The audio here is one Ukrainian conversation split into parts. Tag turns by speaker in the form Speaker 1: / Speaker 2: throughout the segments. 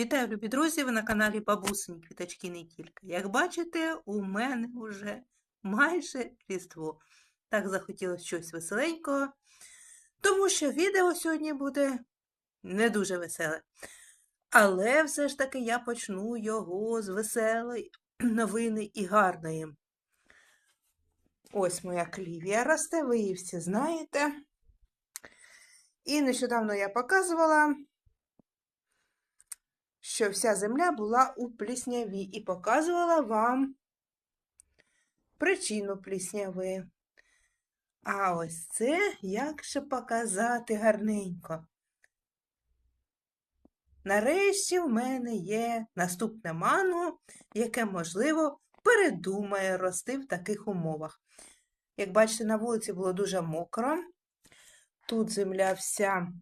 Speaker 1: Вітаю, любі друзі! Ви на каналі Бабусині Квіточки не тільки. Як бачите, у мене вже майже Різдво. Так захотілося щось веселенького, тому що відео сьогодні буде не дуже веселе. Але все ж таки я почну його з веселої новини і гарної. Ось моя клівія росте, ви її всі знаєте. І нещодавно я показувала що вся земля була у плісняві і показувала вам причину плісняви. А ось це як же показати гарненько. Нарешті в мене є наступне манго, яке, можливо, передумає рости в таких умовах. Як бачите, на вулиці було дуже мокро. Тут земля вся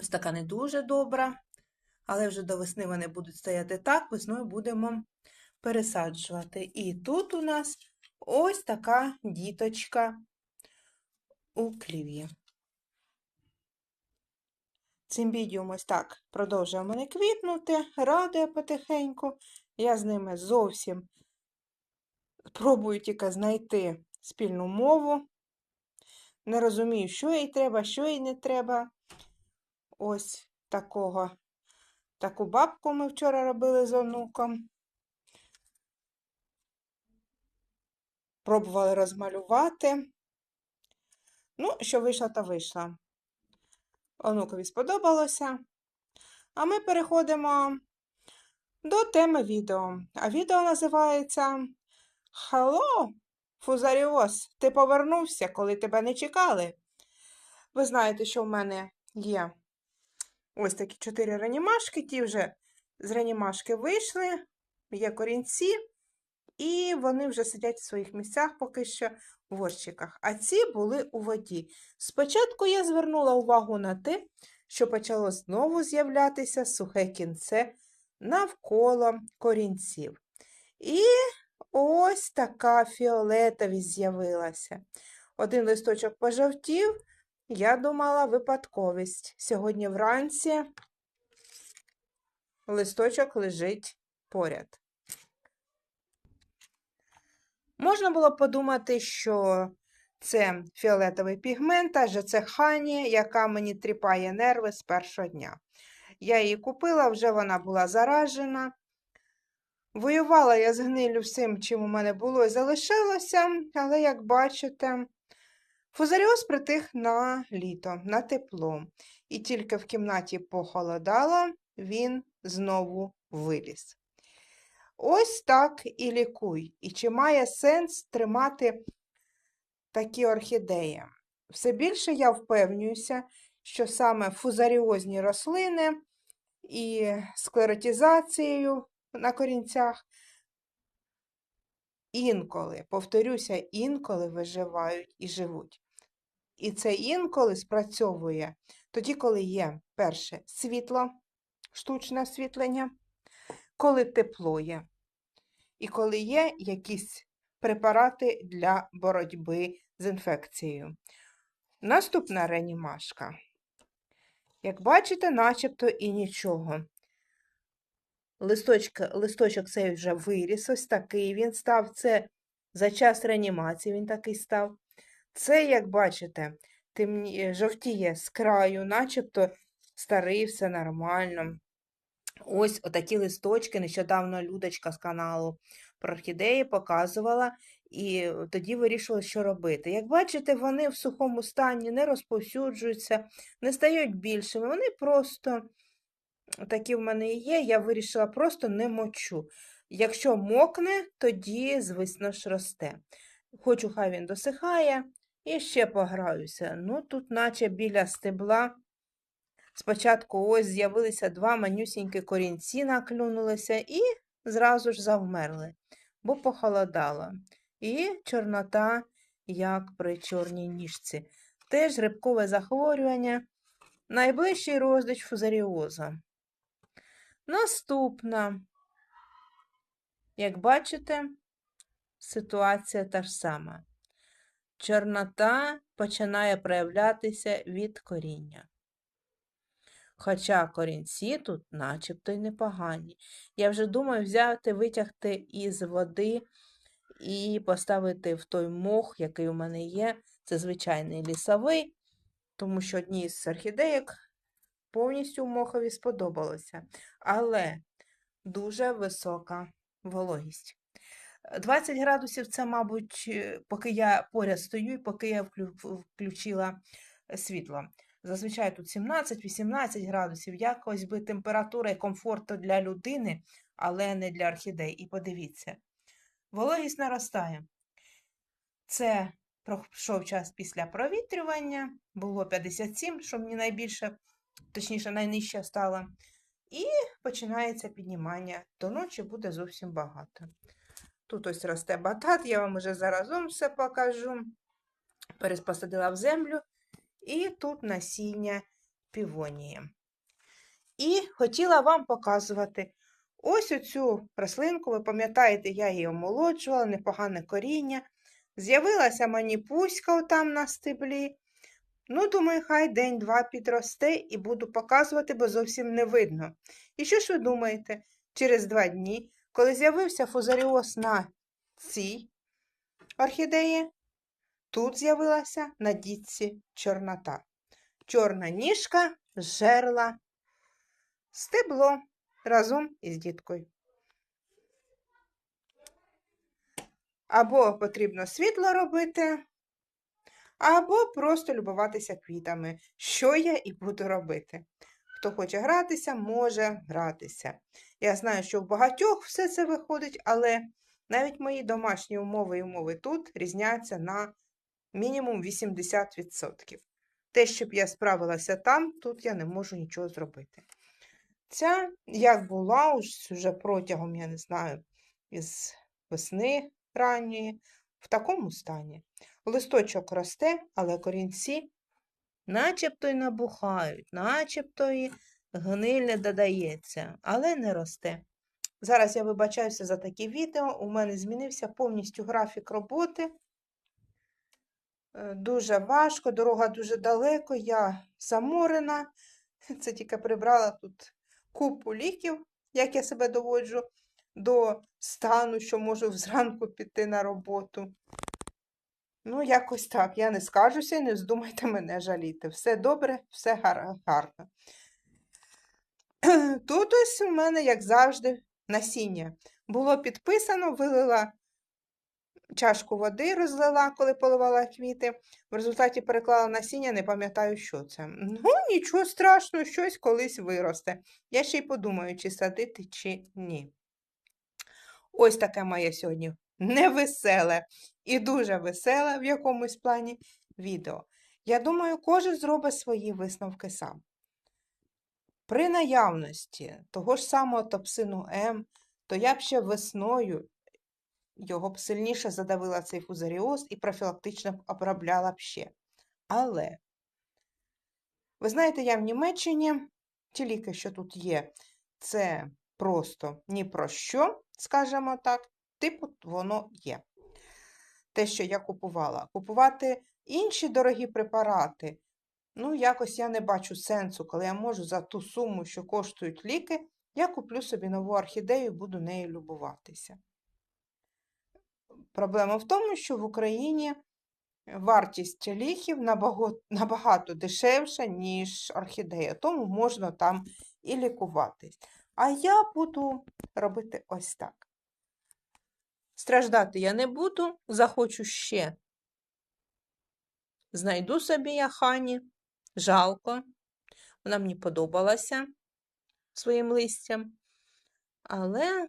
Speaker 1: ось така не дуже добра але вже до весни вони будуть стояти так, весною будемо пересаджувати. І тут у нас ось така діточка у кліві. Цимбідіум ось так продовжує мене квітнути, радує потихеньку. Я з ними зовсім пробую тільки знайти спільну мову. Не розумію, що їй треба, що їй не треба. Ось такого Таку бабку ми вчора робили з онуком. Пробували розмалювати. Ну, що вийшло, то вийшло. Онукові сподобалося. А ми переходимо до теми відео. А відео називається Хало, Фузаріоз, ти повернувся, коли тебе не чекали. Ви знаєте, що в мене є Ось такі чотири реанімашки, ті вже з реанімашки вийшли, є корінці, і вони вже сидять в своїх місцях поки що в горщиках. А ці були у воді. Спочатку я звернула увагу на те, що почало знову з'являтися сухе кінце навколо корінців. І ось така фіолетовість з'явилася. Один листочок пожовтів, я думала випадковість. Сьогодні вранці листочок лежить поряд. Можна було подумати, що це фіолетовий пігмент, адже це хані, яка мені тріпає нерви з першого дня. Я її купила, вже вона була заражена. Воювала я з гнилю всім, чим у мене було і залишилося, але, як бачите, Фузаріоз притих на літо, на тепло, і тільки в кімнаті похолодало, він знову виліз. Ось так і лікуй. І чи має сенс тримати такі орхідеї? Все більше я впевнююся, що саме фузаріозні рослини і склеротизацією на корінцях інколи, повторюся, інколи виживають і живуть. І це інколи спрацьовує тоді, коли є перше світло, штучне освітлення, коли тепло є, і коли є якісь препарати для боротьби з інфекцією. Наступна реанімашка. Як бачите, начебто і нічого. Листочок, листочок цей вже виріс, ось такий він став. Це за час реанімації він такий став. Це, як бачите, темні... жовтіє з краю, начебто старий, все нормально. Ось отакі листочки. Нещодавно Людочка з каналу про орхідеї показувала, і тоді вирішила, що робити. Як бачите, вони в сухому стані не розповсюджуються, не стають більшими, вони просто такі в мене і є, я вирішила просто не мочу. Якщо мокне, тоді, звісно ж, росте. Хочу, хай він досихає, і ще пограюся. Ну, тут, наче біля стебла, спочатку ось з'явилися два манюсінькі корінці, наклюнулися і зразу ж завмерли, бо похолодало. І чорнота, як при чорній ніжці. Теж рибкове захворювання, найближчий роздич фузаріоза. Наступна, як бачите, ситуація та ж сама. Чорнота починає проявлятися від коріння. Хоча корінці тут начебто й непогані. Я вже думаю взяти, витягти із води і поставити в той мох, який у мене є. Це звичайний лісовий, тому що одній з орхідеїк повністю мохові сподобалося. Але дуже висока вологість. 20 градусів це, мабуть, е, поки я поряд стою і поки я включила е, світло. Зазвичай тут 17-18 градусів, якось би температура і комфорту для людини, але не для орхідей. І подивіться, вологість наростає. Це пройшов час після провітрювання, було 57, що мені найбільше, точніше, найнижче стало. І починається піднімання. До ночі буде зовсім багато. Тут ось росте батат, я вам уже заразом все покажу. Перепосадила в землю. І тут насіння півонії. І хотіла вам показувати ось оцю рослинку. Ви пам'ятаєте, я її омолоджувала, непогане коріння. З'явилася мені пуська там на стеблі. Ну, думаю, хай день-два підросте і буду показувати, бо зовсім не видно. І що ж ви думаєте? Через два дні, коли з'явився фузаріоз на цій орхідеї, тут з'явилася на дітці чорнота. Чорна ніжка жерла стебло разом із діткою. Або потрібно світло робити, або просто любуватися квітами, що я і буду робити. Хто хоче гратися, може гратися. Я знаю, що в багатьох все це виходить, але навіть мої домашні умови і умови тут різняться на мінімум 80%. Те, щоб я справилася там, тут я не можу нічого зробити. Ця, як була уже протягом, я не знаю, із весни ранньої, в такому стані. Листочок росте, але корінці начебто й набухають, начебто і гниль не додається, але не росте. Зараз я вибачаюся за такі відео. У мене змінився повністю графік роботи. Е, Дуже важко, дорога дуже далеко, я заморена. Це тільки прибрала тут купу ліків, як я себе доводжу до стану, що можу зранку піти на роботу. Ну, якось так. Я не скажуся і не здумайте мене жаліти. Все добре, все гар- гарно. Тут ось у мене, як завжди, насіння. Було підписано, вилила чашку води, розлила, коли поливала квіти. В результаті переклала насіння, не пам'ятаю, що це. Ну, нічого страшного, щось колись виросте. Я ще й подумаю, чи садити, чи ні. Ось таке моє сьогодні невеселе і дуже веселе в якомусь плані відео. Я думаю, кожен зробить свої висновки сам. При наявності того ж самого топсину М, то я б ще весною його б сильніше задавила цей фузаріоз і профілактично б обробляла б ще. Але, ви знаєте, я в Німеччині, ті ліки, що тут є, це просто ні про що, скажімо так, типу воно є. Те, що я купувала. Купувати інші дорогі препарати, ну, якось я не бачу сенсу, коли я можу за ту суму, що коштують ліки, я куплю собі нову орхідею і буду нею любуватися. Проблема в тому, що в Україні вартість ліків набаго- набагато дешевша, ніж орхідея, тому можна там і лікуватись. А я буду робити ось так. Страждати я не буду, захочу ще. Знайду собі я хані, жалко. Вона мені подобалася своїм листям. Але,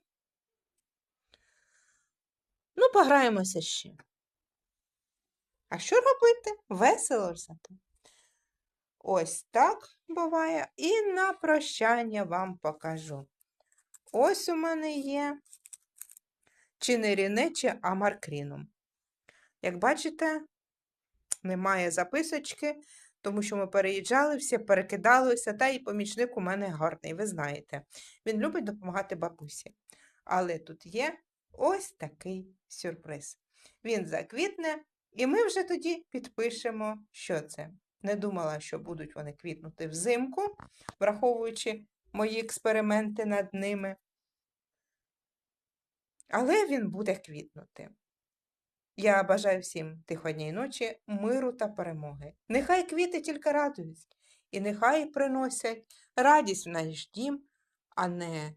Speaker 1: ну, пограємося ще. А що робити? Весело ж зато. Ось так буває. І на прощання вам покажу. Ось у мене є чи не ріне, чи амаркрінум. Як бачите, немає записочки, тому що ми переїжджали, всі перекидалися, та і помічник у мене гарний, ви знаєте. Він любить допомагати бабусі. Але тут є ось такий сюрприз. Він заквітне, і ми вже тоді підпишемо, що це. Не думала, що будуть вони квітнути взимку, враховуючи мої експерименти над ними. Але він буде квітнути. Я бажаю всім тиходній ночі, миру та перемоги. Нехай квіти тільки радують, і нехай приносять радість в наш дім, а не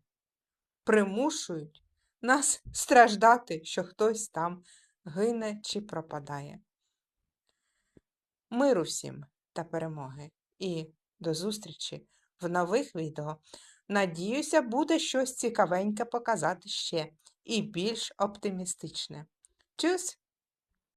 Speaker 1: примушують нас страждати, що хтось там гине чи пропадає. Миру всім та перемоги. І до зустрічі в нових відео. Надіюся, буде щось цікавеньке показати ще і більш оптимістичне. Тюс!